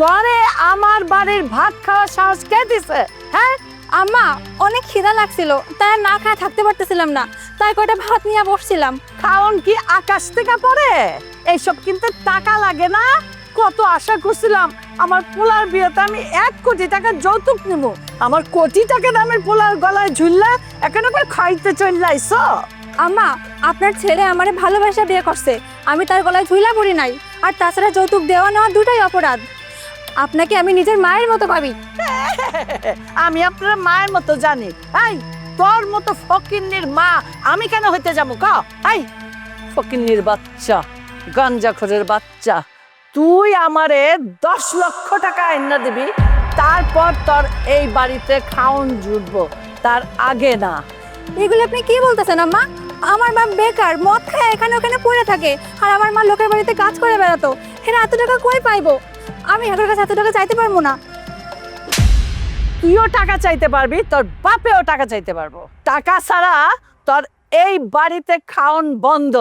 পরে আমার বাড়ির ভাত খাওয়ার সাহস কে দিছে? হ্যাঁ? আম্মা, অনেক খিদা লাগছিল, তাই না খায় থাকতে পারতেছিলাম না। তাই কয়টা ভাত নিয়ে বসছিলাম। খাওন কি আকাশ থেকে পরে এইসব কিন্তু টাকা লাগে না? কত আশা করছিলাম, আমার পোলার বিয়েতে আমি এক কোটি টাকা যৌতুক নেব। আমার কোটি টাকা দামের পোলার গলায় ঝুললা এখন আবার খাইতে চল্লাইছ আম্মা আপনার ছেলে আমারে ভালোবাসা বিয়ে করছে। আমি তার গলায় ঝুলা পড়ি নাই। আর তাছাড়া যৌতুক দেওয়া নেওয়া দুটাই অপরাধ। আপনাকে আমি নিজের মায়ের মতো ভাবি। আমি আপনার মায়ের মতো জানি। এই তোর মতো ফকিন্নির মা আমি কেন হইতে যাব? ক? এই ফকিন্নির বাচ্চা গাঞ্জাখোরের বাচ্চা তুই আমারে দশ লক্ষ টাকা এনে দিবি তারপর তোর এই বাড়িতে খাওন জুটবো। তার আগে না। এগুলো আপনি কি বলতেছেন আম্মা? আমার মা বেকার, মদ খায়, এখানে ওখানে পড়ে থাকে। আর আমার মা লোকের বাড়িতে কাজ করে বেড়াতো। এরা এত টাকা কই পাইবো? আমি এদের কাছে এত টাকা চাইতে পারব না। তুইও টাকা চাইতে পারবি, তোর বাপেও টাকা চাইতে পারব। টাকা ছাড়া তোর এই বাড়িতে খাওন বন্ধ।